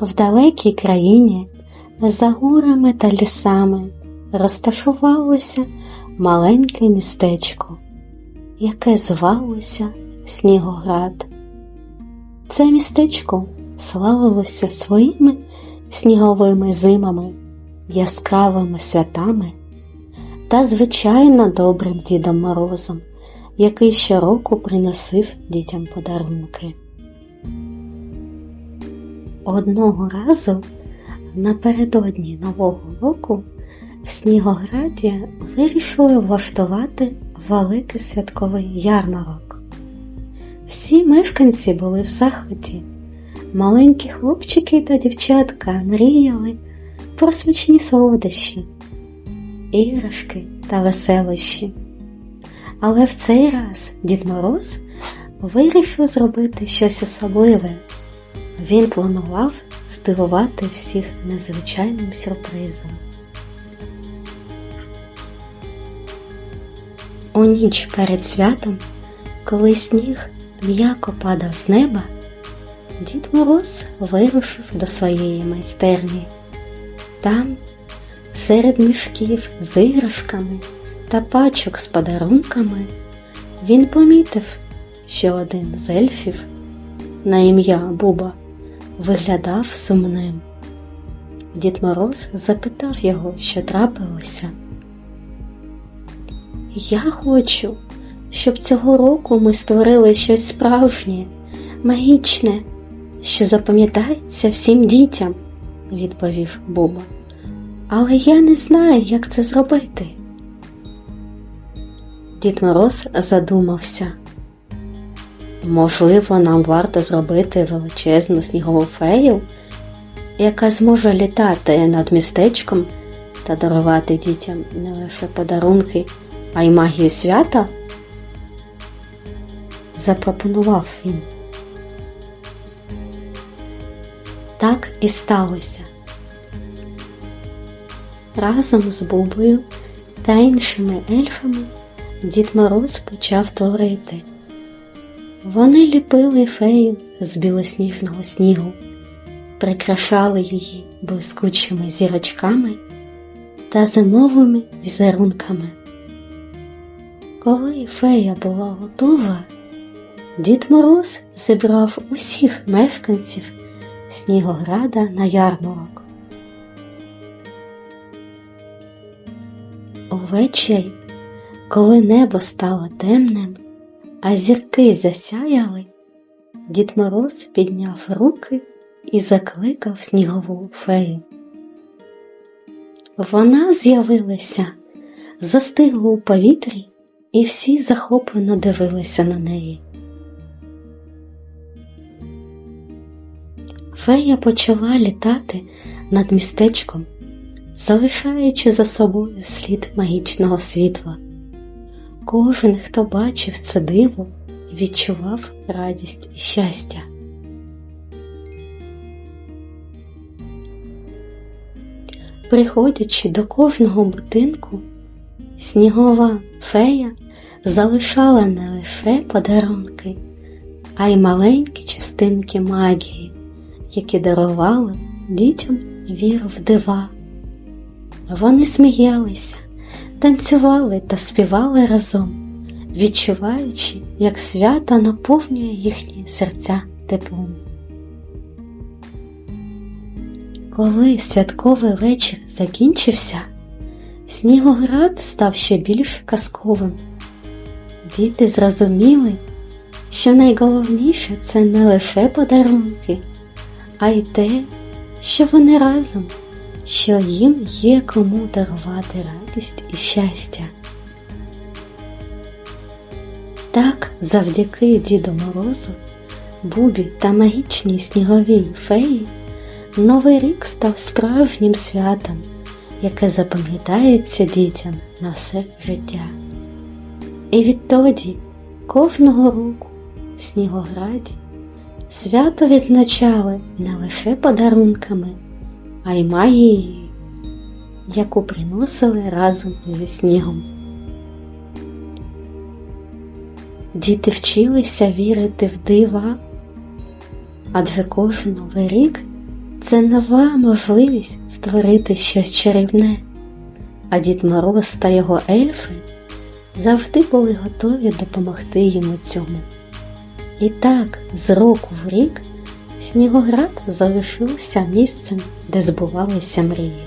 В далекій країні за горами та лісами розташувалося маленьке містечко, яке звалося Снігоград. Це містечко славилося своїми сніговими зимами, яскравими святами та, звичайно, добрим Дідом Морозом, який щороку приносив дітям подарунки. Одного разу напередодні Нового року в Снігограді вирішили влаштувати великий святковий ярмарок. Всі мешканці були в захваті. Маленькі хлопчики та дівчатка мріяли про смачні солодощі, іграшки та веселощі. Але в цей раз Дід Мороз вирішив зробити щось особливе. Він планував здивувати всіх незвичайним сюрпризом. У ніч перед святом, коли сніг м'яко падав з неба, Дід Мороз вирушив до своєї майстерні. Там, серед мішків з іграшками та пачок з подарунками, він помітив, що один з ельфів на ім'я Буба виглядав сумним. Дід Мороз запитав його, що трапилося. Я хочу, щоб цього року ми створили щось справжнє, магічне, що запам'ятається всім дітям, відповів Буба. Але я не знаю, як це зробити. Дід Мороз задумався. Можливо, нам варто зробити величезну снігову фею, яка зможе літати над містечком та дарувати дітям не лише подарунки, а й магію свята? запропонував він. Так і сталося. Разом з Бубою та іншими ельфами Дід Мороз почав творити. Вони ліпили фею з білосніжного снігу, прикрашали її блискучими зірочками та зимовими візерунками. Коли фея була готова, Дід Мороз зібрав усіх мешканців Снігограда на ярмарок. Увечері, коли небо стало темним, а зірки засяяли, Дід Мороз підняв руки і закликав снігову фею. Вона з'явилася, застигла у повітрі, і всі захоплено дивилися на неї. Фея почала літати над містечком, залишаючи за собою слід магічного світла. Кожен, хто бачив це диво, відчував радість і щастя. Приходячи до кожного будинку, снігова фея залишала не лише подарунки, а й маленькі частинки магії, які дарували дітям віру в дива. Вони сміялися, танцювали та співали разом, відчуваючи, як свято наповнює їхні серця теплом. Коли святковий вечір закінчився, Снігоград став ще більш казковим. Діти зрозуміли, що найголовніше це не лише подарунки, а й те, що вони разом що їм є кому дарувати радість і щастя. Так, завдяки Діду Морозу, Бубі та магічній сніговій феї, Новий рік став справжнім святом, яке запам'ятається дітям на все життя. І відтоді кожного року в Снігограді свято відзначали не лише подарунками а й магією, яку приносили разом зі снігом. Діти вчилися вірити в дива, адже кожен новий рік це нова можливість створити щось чарівне. А Дід Мороз та його ельфи завжди були готові допомогти йому цьому. І так, з року в рік, Снігоград залишився місцем, де збувалися мрії.